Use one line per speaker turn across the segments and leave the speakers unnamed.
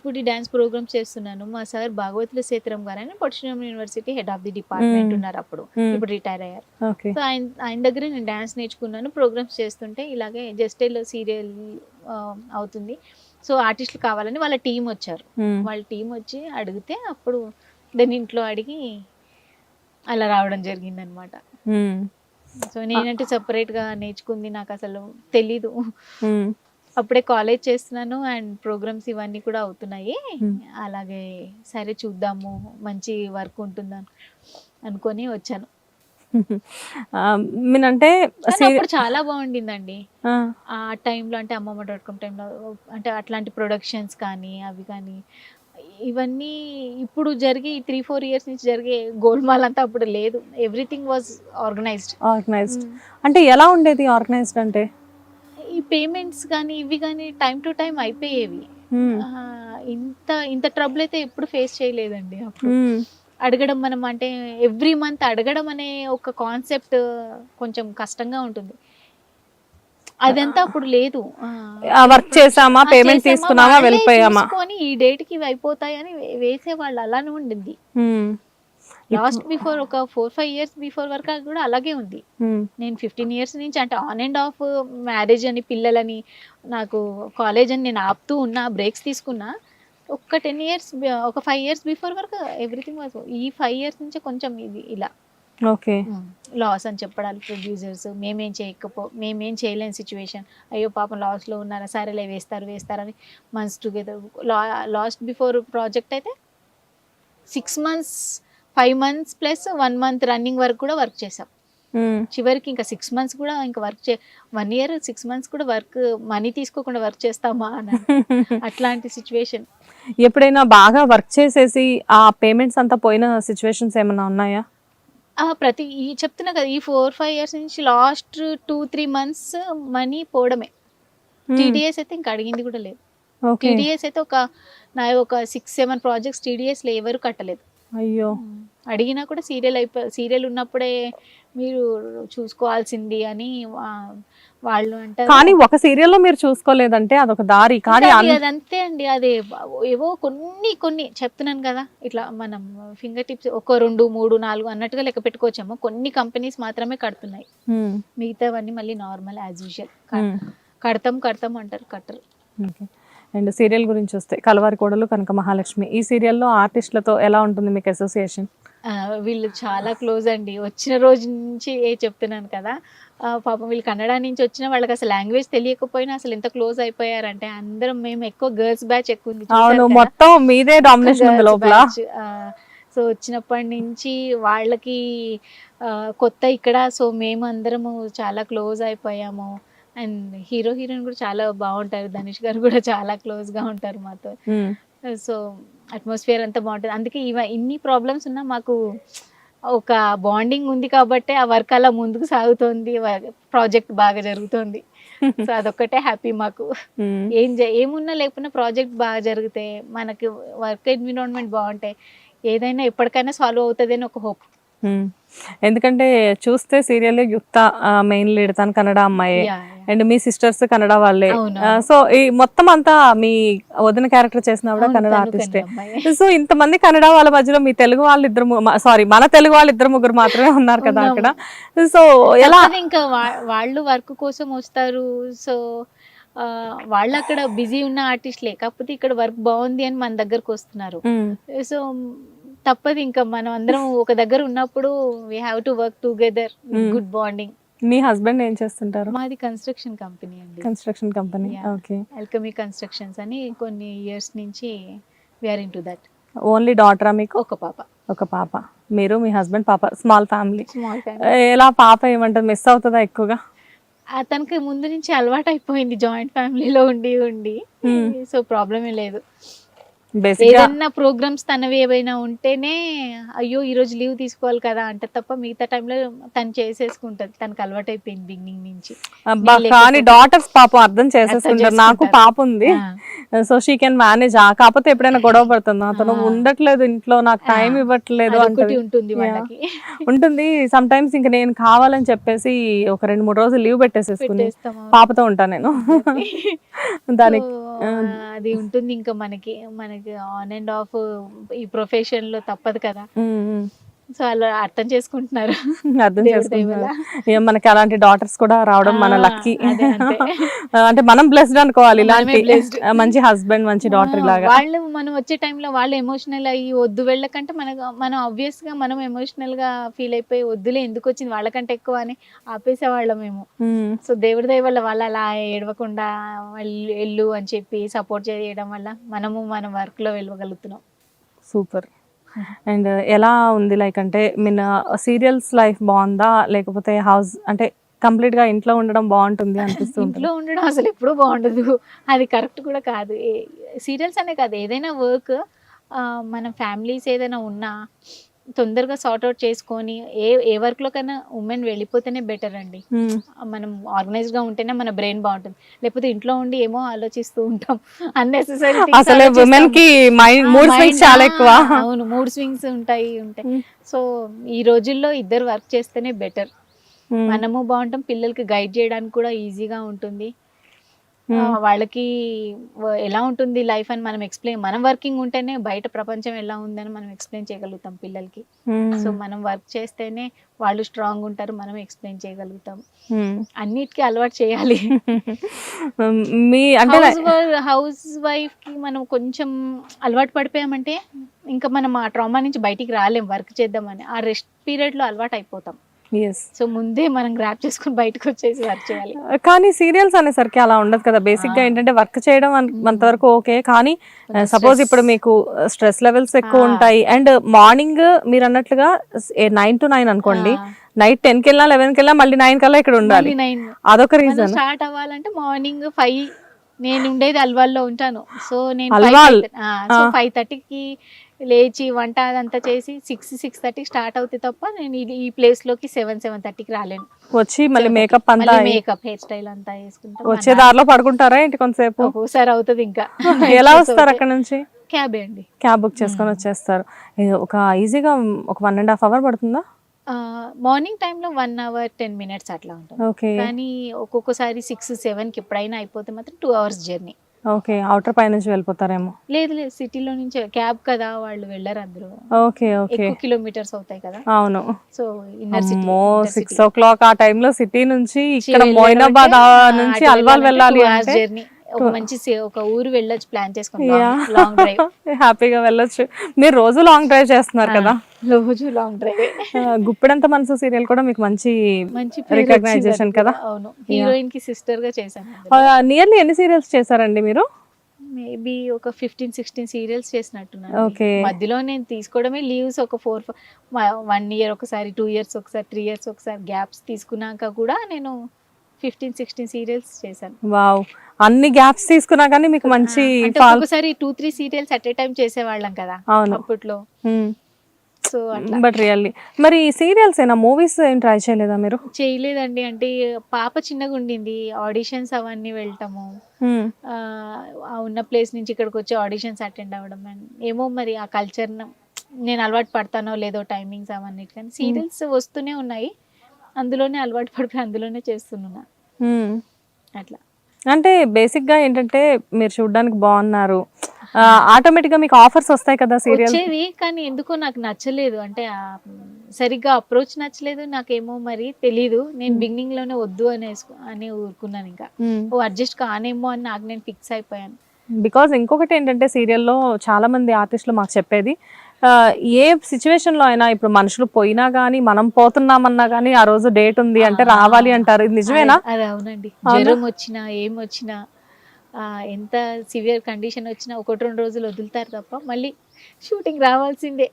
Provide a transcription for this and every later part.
Kuchipudi dance programmes చేస్తున్నాను మా sir భాగవతుల సేతరం గారు అని Potti Sriram university head of the department. ఉన్నారు అప్పుడు. ఇప్పుడు రిటైర్ అయ్యారు సో ఆయన ఆయన దగ్గర నేను డ్యాన్స్ నేర్చుకున్నాను ప్రోగ్రామ్స్ చేస్తుంటే ఇలాగే జస్టేల్ సీరియల్ అవుతుంది సో ఆర్టిస్టులు కావాలని వాళ్ళ టీం వచ్చారు. వాళ్ళ టీం వచ్చి అడిగితే అప్పుడు దాని ఇంట్లో అడిగి అలా రావడం జరిగింది అనమాట. సో నేనంటే separate గా నేర్చుకుంది నాకు అసలు తెలీదు. అప్పుడే కాలేజ్ చేస్తున్నాను అండ్ ప్రోగ్రామ్స్ ఇవన్నీ కూడా అవుతున్నాయి.
Hmm.
అలాగే సరే చూద్దాము మంచి వర్క్ ఉంటుందని అనుకొని వచ్చాను. అప్పుడు చాలా బాగుండిందండి.
ఆ,
టైంలో అంటే అమ్మమ్మ డాట్ కామ్ టైంలో అంటే అట్లాంటి ప్రొడక్షన్స్ కానీ అవి కానీ ఇవన్నీ ఇప్పుడు జరిగి త్రీ ఫోర్ ఇయర్స్ నుంచి జరిగే గోల్మాల్ అంతా అప్పుడు లేదు. ఎవ్రీథింగ్ వాజ్ ఆర్గనైజ్డ్
ఆర్గనైజ్డ్ అంటే ఎలా ఉండేది ఆర్గనైజ్డ్ అంటే?
పేమెంట్స్ కానీ ఇవి కానీ టైం టు టైం అయిపోయేవి. ఇంత ఇంత ట్రబుల్ అయితే ఎప్పుడు ఫేస్ చేయలేదండి అప్పుడు. అడగడం మనం అంటే ఎవ్రీ మంత్ అడగడం అనే ఒక కాన్సెప్ట్ కొంచెం కష్టంగా ఉంటుంది. అదంతా అప్పుడు లేదు.
వర్క్ చేసామా పేమెంట్ తీసుకున్నామా వెళ్ళిపోయామా?
ఈ డేట్కి ఇవి అయిపోతాయని వే- వేసేవాళ్ళు అలానే ఉండింది. లాస్ట్ బిఫోర్ ఒక ఫోర్ ఫైవ్ ఇయర్స్ బిఫోర్ వరకు కూడా అలాగే ఉంది. నేను ఫిఫ్టీన్ ఇయర్స్ నుంచి అంటే ఆన్ అండ్ ఆఫ్ మ్యారేజ్ అని పిల్లలని నాకు కాలేజ్ అని నేను ఆపుతూ ఉన్నా బ్రేక్స్ తీసుకున్నా ఒక టెన్ ఇయర్స్ ఒక ఫైవ్ ఇయర్స్ బిఫోర్ వరకు ఎవ్రీథింగ్ వాజ్ ఈ ఫైవ్ ఇయర్స్ నుంచి కొంచెం ఇది ఇలా.
ఓకే.
లాస్ అని చెప్పడాలు ప్రొడ్యూసర్స్ మేమేం చేయకపో మేమేం చేయలేని సిచ్యువేషన్. అయ్యో పాపం లాస్లో ఉన్నారా సరేలే వేస్తారు వేస్తారని months together last before project అయితే six months five months plus one month running వరకు కూడా వర్క్ చేసాం. చివరికి ఇంకా సిక్స్ మంత్స్ కూడా ఇంకా వర్క్ చే వన్ ఇయర్ సిక్స్ మంత్స్ కూడా వర్క్ మనీ తీసుకోకుండా వర్క్ చేస్తామా అని అట్లాంటి సిచ్యువేషన్
ఎప్పుడైనా బాగా వర్క్ చేసేసి ఆ పేమెంట్స్ అంతా పోయిన సిచ్యువేషన్స్ ఏమైనా ఉన్నాయా?
ప్రతి ఈ చెప్తున్నా కదా ఈ ఫోర్ ఫైవ్ ఇయర్స్ నుంచి last two three months money పోవడమే. టీడీఎస్ అయితే ఇంకా అడిగింది కూడా లేదు. టీడీఎస్ అయితే ఒక నా ఒక సిక్స్ సెవెన్ ప్రాజెక్ట్స్ టీడీఎస్లో ఎవరు కట్టలేదు.
అయ్యో.
అడిగినా కూడా సీరియల్ అయిపో సీరియల్ ఉన్నప్పుడే మీరు చూసుకోవాల్సింది అని వాళ్ళు అంటారు.
కానీ ఒక సీరియల్లో మీరు చూసుకోలేదంటే అదొక దారి. కానీ అన్-
అది- అంతే అండి. అదే ఏవో కొన్ని కొన్ని చెప్తున్నాను కదా. ఇట్లా మనం ఫింగర్ టిప్స్ ఒక రెండు మూడు నాలుగు అన్నట్టుగా లెక్క పెట్టుకోవచ్చేమో. కొన్ని కంపెనీస్ మాత్రమే కడుతున్నాయి. మిగతావన్నీ మళ్ళీ నార్మల్ యాజ్ యూజువల్. కడతాం కడతాం అంటారు కట్టరు.
ఓకే. అండ్ సీరియల్ గురించి వస్తే కలవారి కోడలు కనక మహాలక్ష్మి. ఈ సీరియల్లో ఆర్టిస్టులతో ఎలా ఉంటుంది మీకు అసోసియేషన్
వీళ్ళు చాలా క్లోజ్ అండి. వచ్చిన రోజు నుంచి ఏ చెప్తున్నాను కదా పాపం వీళ్ళు కన్నడ నుంచి వచ్చిన వాళ్ళకి అసలు లాంగ్వేజ్ తెలియకపోయినా అసలు ఎంత క్లోజ్ అయిపోయారంటే అందరం మేము ఎక్కువ గర్ల్స్ బ్యాచ్ ఎక్కువ ఉంది?
మొత్తం మీదే డామినేషన్ లోపల.
సో వచ్చినప్పటి నుంచి వాళ్ళకి కొత్త ఇక్కడ సో మేము అందరము చాలా క్లోజ్ అయిపోయాము. అండ్ హీరో హీరోయిన్ కూడా చాలా బాగుంటారు ధనుష్ గారు కూడా చాలా క్లోజ్గా ఉంటారు మాతో. సో అట్మాస్ఫియర్ అంతా బాగుంటుంది అందుకే ఇవ ఇన్ని ప్రాబ్లమ్స్ ఉన్నా మాకు ఒక బాండింగ్ ఉంది కాబట్టి ఆ వర్క్ అలా ముందుకు సాగుతోంది ప్రాజెక్ట్ బాగా జరుగుతోంది సో అదొక్కటే హ్యాపీ మాకు. ఏం ఏమున్నా లేకపోయినా ప్రాజెక్ట్ బాగా జరిగితే మనకి వర్క్ ఎన్విరాన్మెంట్ బాగుంటే ఏదైనా ఎప్పటికైనా సాల్వ్ అవుతుంది అని ఒక హోప్.
ఎందుకంటే చూస్తే సీరియల్ యుక్త మెయిన్ లీడ్ తను కన్నడ అమ్మాయి. అండ్ మీ సిస్టర్స్ కన్నడ వాళ్ళే. సో ఈ మొత్తం అంతా మీ వదిన క్యారెక్టర్ చేసిన కూడా కన్నడ ఆర్టిస్టే. సో ఇంతమంది కన్నడ వాళ్ళ మధ్యలో మీ తెలుగు వాళ్ళు ఇద్దరు సారీ మన తెలుగు వాళ్ళు ఇద్దరు ముగ్గురు మాత్రమే ఉన్నారు కదా అక్కడ. సో ఎలా
ఇంకా వాళ్ళు వర్క్ కోసం వస్తారు. సో వాళ్ళు అక్కడ బిజీ ఉన్న ఆర్టిస్ట్లే. కాకపోతే ఇక్కడ వర్క్ బాగుంది అని మన దగ్గరకు వస్తున్నారు. సో తప్పదు ఇంకా మనం అందరం ఒక దగ్గర ఉన్నప్పుడు we have to work together
Hmm.
Good bonding
me husband ఏం చేస్తుంటారు?
మాది కన్స్ట్రక్షన్ కంపెనీ అండి.
Construction company. ఓకే
ఎల్కమీ కన్స్ట్రక్షన్స్ అని కొన్ని ఇయర్స్ నుంచి we're in to that
only డాటరా మీకు?
ఒక పాప.
ఒక పాప. మీరు మీ హస్బెండ్ పాప స్మాల్ ఫ్యామిలీ
స్మాల్
ఎలా పాప ఏమంటుంది మిస్ అవుతుందా ఎక్కువగా?
అతనికి ముందు నుంచి అలవాటు అయిపోయింది జాయింట్ ఫ్యామిలీలో ఉండి ఉండి.
Hmm.
సో ప్రాబ్లమే లేదు. ఏదన్నా ప్రోగ్రామ్స్ తనవి ఏవైనా ఉంటేనే అయ్యో ఈ రోజు లీవ్ తీసుకోవాలి కదా అంటే తప్ప మిగతా టైంలో తను చేసేసుకుంటది. తనకు అలవాటు అయిపోయింది బిగినింగ్ నుంచి.
కానీ డాటర్స్ పాపం అర్థం చేసేసుకుంటారు. నాకు. పాప ఉంది.
ఆ.
సో షీ కెన్ మేనేజ్ కాకపోతే ఎప్పుడైనా గొడవ పడుతుంది. అతను
ఆ.
ఉండట్లేదు ఇంట్లో నాకు టైం
ఆ.
ఇవ్వట్లేదు
ఉంటుంది. వాళ్ళకి.
ఉంటుంది. సమ్ టైమ్స్ ఇంకా నేను కావాలని చెప్పేసి ఒక రెండు మూడు రోజులు లీవ్ పెట్టేసేసుకుని
పెట్టేస్తాము
పాపతో ఉంటాను నేను. దానికి
అది ఉంటుంది ఇంకా మనకి మనకి ఆన్ అండ్ ఆఫ్ ఈ ప్రొఫెషన్లో తప్పదు కదా. సో అలా అర్థం చేసుకుంటున్నారు.
అర్థం చేసుకుంటున్నారు. మనకి అలాంటి డాటర్స్ కూడా రావడం మన లక్కీ. అంటే మనం బ్లెస్డ్ అనుకోవాలి. ఇలాంటి మంచి హస్బెండ్ మంచి డాటర్ లాగా.
వాళ్ళు మనం వచ్చే టైంలో వాళ్ళు ఎమోషనల్ అయ్యి వద్దు వెళ్ళకంటే మనకు మనం ఆబ్వియస్గా మనం ఎమోషనల్గా ఫీల్ అయిపోయి వద్దులే ఎందుకు వచ్చింది వాళ్ళకంటే ఎక్కువ అని ఆపేసేవాళ్ళం మేము. సో దేవుడి దయ వల్ల వాళ్ళు అలా ఏడవకుండా వెళ్ళు అని చెప్పి సపోర్ట్ చేయడం వల్ల మనము మన వర్క్లో వెళ్ళగలుగుతున్నాం.
సూపర్ అండ్ ఎలా ఉంది లైక్ అంటే మీన్ సీరియల్స్ లైఫ్ బాగుందా? లేకపోతే హౌస్ అంటే కంప్లీట్గా ఇంట్లో ఉండడం బాగుంటుంది అనిపిస్తూ ఉంటుంది.
ఇంట్లో ఉండడం అసలు ఎప్పుడూ బాగుండదు. అది కరెక్ట్ కూడా కాదు. సీరియల్స్ అనే కాదు ఏదైనా వర్క్ మన ఫ్యామిలీస్ ఏదైనా ఉన్నా తొందరగా సార్ట్ అవుట్ చేసుకొని ఏ ఏ వర్క్లో కన్నా ఉమెన్ వెళ్ళిపోతేనే బెటర్ అండి.
ఉమ్,
మనం ఆర్గనైజ్గా ఉంటేనే మన బ్రెయిన్ బాగుంటుంది. లేకపోతే ఇంట్లో ఉండి ఏమో ఆలోచిస్తూ ఉంటాం. అన్నెసెసరీ
అసలే ఉమెన్కి మైండ్ స్వింగ్స్ చాలా ఎక్కువ.
అవును మూడ్ స్వింగ్స్ ఉంటాయి ఉంటాయి. సో ఈ రోజుల్లో ఇద్దరు వర్క్ చేస్తేనే బెటర్
ఉమ్,
మనము బాగుంటాం పిల్లలకి గైడ్ చేయడానికి కూడా ఈజీగా ఉంటుంది. వాళ్ళకి ఎలా ఉంటుంది లైఫ్ అని మనం ఎక్స్ప్లెయిన్ మనం వర్కింగ్ ఉంటేనే బయట ప్రపంచం ఎలా ఉందని మనం ఎక్స్ప్లెయిన్ చేయగలుగుతాం పిల్లలకి. సో మనం వర్క్ చేస్తేనే వాళ్ళు స్ట్రాంగ్ ఉంటారు మనం ఎక్స్ప్లెయిన్ చేయగలుగుతాం. అన్నిటికీ అలవాటు చేయాలి.
మీ అంటే
హౌస్ వైఫ్కి మనం కొంచెం అలవాటు పడిపోయామంటే ఇంకా మనం ఆ ట్రామా నుంచి బయటికి రాలేం వర్క్ చేద్దామని. ఆ రెస్ట్ పీరియడ్లో అలవాటు అయిపోతాం. సో ముందే మనం గ్రాప్ చేసుకుని బయటకు వచ్చేసి వర్క్ చేయాలి
కానీ సీరియల్స్ అనేసరికి అలా ఉండదు కదా
బేసిక్గా.
ఏంటంటే వర్క్ చేయడం
మ్మ్.
అంతవరకు ఓకే కానీ సపోజ్. ఇప్పుడు మీకు స్ట్రెస్ లెవెల్స్ ఎక్కువ. ఉంటాయి అండ్ మార్నింగ్ మీరు అన్నట్లుగా నైన్ టు నైన్ అనుకోండి నైట్ టెన్కి వెళ్ళినా లెవెన్కి వెళ్ళినా మళ్ళీ నైన్ కల్లా ఇక్కడ ఉండాలి. అదొక రీజన్
స్టార్ట్ అవ్వాలంటే మార్నింగ్ ఫైవ్ నేను ఉండేది అల్వాల్లో ఉంటాను సో నేను. ఫైవ్ థర్టీకి లేచి వంట అదంతా చేసి సిక్స్ సిక్స్ థర్టీకి స్టార్ట్ అవుతాయి తప్ప నేను ఇది- ఈ ప్లేస్లోకి సెవెన్ సెవెన్ థర్టీకి రాలేను.
వచ్చి మళ్ళీ మేకప్ అంతా
మేకప్ హెయిర్ స్టైల్ అంతా వేసుకుంటాం
వచ్చే దారిలో పడుకుంటారా ఏంటి కొంతసేపు?
ఒక్కోసారి అవుతుంది ఇంకా.
ఎలా వస్తారు అక్కడ నుంచి?
క్యాబే అండి.
క్యాబ్ బుక్ చేసుకొని. వచ్చేస్తారు. ఒక ఈజీగా ఒక వన్ అండ్ హాఫ్ అవర్ పడుతుందా?
మార్నింగ్ టైంలో వన్ అవర్ టెన్ మినిట్స్ అట్లా ఉంటుంది. కానీ ఒక్కొక్కసారి సిక్స్ సెవెన్కి ఎప్పుడైనా అయిపోతే మాత్రం two hours journey
okay outer పై నుంచి వెళ్ళిపోతారేమో.
లేదు లేదు సిటీలో నుంచి క్యాబ్ కదా వాళ్ళు వెళ్ళరు అందరూ
ఓకే ఓకే.
కిలోమీటర్స్ అవుతాయి కదా.
అవును.
సో ఇన్నర్ సిటీ
అమ్మో సిక్స్ ఓ క్లాక్ ఆ టైంలో సిటీ నుంచి ఇక్కడ మొయినాబాద్ నుంచి అల్వాల్ వెళ్ళాలి అంటే
journey. ఒక మంచి ఒక ఊరు వెళ్ళొచ్చు ప్లాన్ డ్రైవ్
హ్యాపీగా వెళ్ళొచ్చు. మీరు రోజు లాంగ్ డ్రైవ్ చేస్తున్నారు కదా?
రోజు లాంగ్ డ్రైవ్
గుప్పెడంత మనసు సీరియల్ కూడా మీకు మంచి
మంచి
Recognition కదా?
అవును. హీరోయిన్కి సిస్టర్గా చేశాను
నియర్లీ ఎన్ని సీరియల్స్ చేశారండి మీరు?
మేబీ ఒక ఫిఫ్టీన్ సిక్స్టీన్ సీరియల్స్ చేసినట్టున్నాను. మధ్యలో నేను తీసుకోవడమే లీవ్స్ ఒక ఫోర్ వన్ ఇయర్ ఒకసారి టూ ఇయర్స్ ఒకసారి త్రీ ఇయర్స్ ఒకసారి గ్యాప్స్ తీసుకున్నాక కూడా నేను ఫిఫ్టీన్ సిక్స్టీన్ సీరియల్స్ చేశాను.
వావ్. అన్ని గ్యాప్స్ తీసుకున్నా కానీ మీకు మంచి
ఒక్కొక్కసారి two three serials at a time చేసేవాళ్ళం కదా
అవును.
అప్పట్లో. సో అట్లా.
But really. మరి సీరియల్స్ ఏనా? మూవీస్ ఏం ట్రై చేయలేదా మీరు?
చేయలేదండి. అంటే పాప చిన్నగా ఉండింది. ఆడిషన్స్ అవన్నీ వెళ్ళటము. ఆ, ఉన్న ప్లేస్ నుంచి ఇక్కడికి వచ్చి ఆడిషన్స్ అటెండ్ అవ్వడం ఏమో మరి ఆ కల్చర్ నేను అలవాటు పడతానో లేదో టైమింగ్స్ అవన్నీ కానీ సీరియల్స్ వస్తూనే ఉన్నాయి. అందులోనే అలవాటు పడిపోయి అందులోనే చేస్తున్నా. అట్లా.
అంటే బేసిక్గా ఏంటంటే మీరు చూడడానికి బాగున్నారు. ఆటోమేటిక్గా మీకు ఆఫర్స్ వస్తాయి కదా సీరియల్
వచ్చేవి కానీ ఎందుకో నాకు నచ్చలేదు. అంటే సరిగ్గా అప్రోచ్ నచ్చలేదు. నాకేమో మరి తెలీదు. నేను. బిగినింగ్లోనే వద్దు అనేసుకో అని ఊరుకున్నాను ఇంకా. ఓ అడ్జస్ట్ కానేమో అని నాకు నేను ఫిక్స్ అయిపోయాను.
బికాజ్ ఇంకొకటి ఏంటంటే సీరియల్లో చాలా మంది ఆర్టిస్టులు మాకు చెప్పేది ఏ సిచ్యువేషన్లో అయినా ఇప్పుడు మనుషులు పోయినా గానీ మనం పోతున్నామన్నా గానీ ఆ రోజు డేట్ ఉంది అంటే. రావాలి అంటారు. ఇది నిజమేనా?
అది- అవునండి.
అవునా?
జ్వరం వచ్చినా ఏం వచ్చినా ఆ, ఎంత సివియర్ కండిషన్ వచ్చినా ఒకటి రెండు రోజులు వదులుతారు తప్ప మళ్ళీ షూటింగ్ రావాల్సిందే.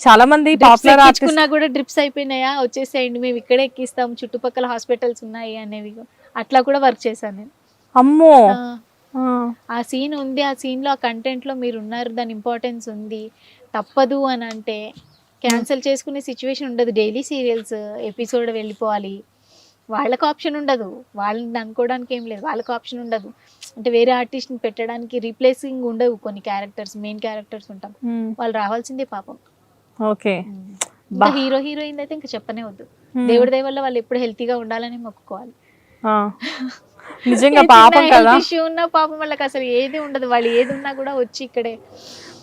చాలా మంది పాపులర్ ఆర్టిస్ట్
కూడా డ్రిప్స్ అయిపోయినాయా? వచ్చేసేయండి మేము ఇక్కడే ఎక్కిస్తాం చుట్టుపక్కల హాస్పిటల్స్ ఉన్నాయి అనేవి. అట్లా కూడా వర్క్ చేశాను నేను.
అమ్మో!
ఆ, సీన్ ఉంది ఆ సీన్లో ఆ కంటెంట్లో మీరు ఉన్నారు దాని ఇంపార్టెన్స్ ఉంది తప్పదు అని అంటే క్యాన్సిల్ చేసుకునే సిచ్యువేషన్ ఉండదు. డైలీ సీరియల్స్ ఎపిసోడ్ వెళ్ళిపోవాలి. వాళ్ళకి ఆప్షన్ ఉండదు. వాళ్ళని అనుకోవడానికి ఏం లేదు. వాళ్ళకి ఆప్షన్ ఉండదు. అంటే వేరే ఆర్టిస్ట్ని పెట్టడానికి రీప్లేసింగ్ ఉండవు కొన్ని క్యారెక్టర్స్ మెయిన్ క్యారెక్టర్స్ ఉంటాం. వాళ్ళు రావాల్సిందే పాపం.
ఓకే.
హీరో హీరోయిన్ అయితే ఇంకా చెప్పనే వద్దు. దేవుడి దయ వల్ల వాళ్ళు ఎప్పుడు హెల్తీగా ఉండాలని మొక్కుకోవాలి.
నిజంగా పాపం కదా.
issue ఉన్నా పాపం వాళ్ళకి అసలు ఏది ఉండదు. వాళ్ళు ఏది ఉన్నా కూడా వచ్చి ఇక్కడే.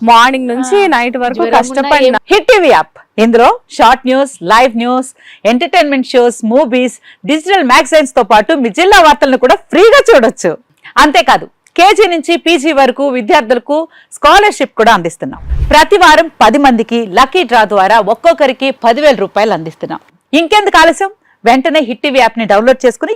మార్నింగ్ నుంచి నైట్ వరకు కష్టపడిన
హిట్ టీవీ యాప్ ఇందులో short news live news entertainment shows movies digital మ్యాగజైన్స్తో పాటు మీ జిల్లా వార్తలను కూడా ఫ్రీగా చూడొచ్చు. అంతేకాదు కేజీ నుంచి పీజీ వరకు విద్యార్థులకు స్కాలర్షిప్ కూడా అందిస్తున్నాం. ప్రతి వారం పది మందికి లక్కీ డ్రా ద్వారా ఒక్కొక్కరికి పదివేల రూపాయలు అందిస్తున్నాం. ఇంకెందుకు ఆలస్యం? వెంటనే హిట్ టీవీ యాప్ని డౌన్లోడ్ చేసుకుని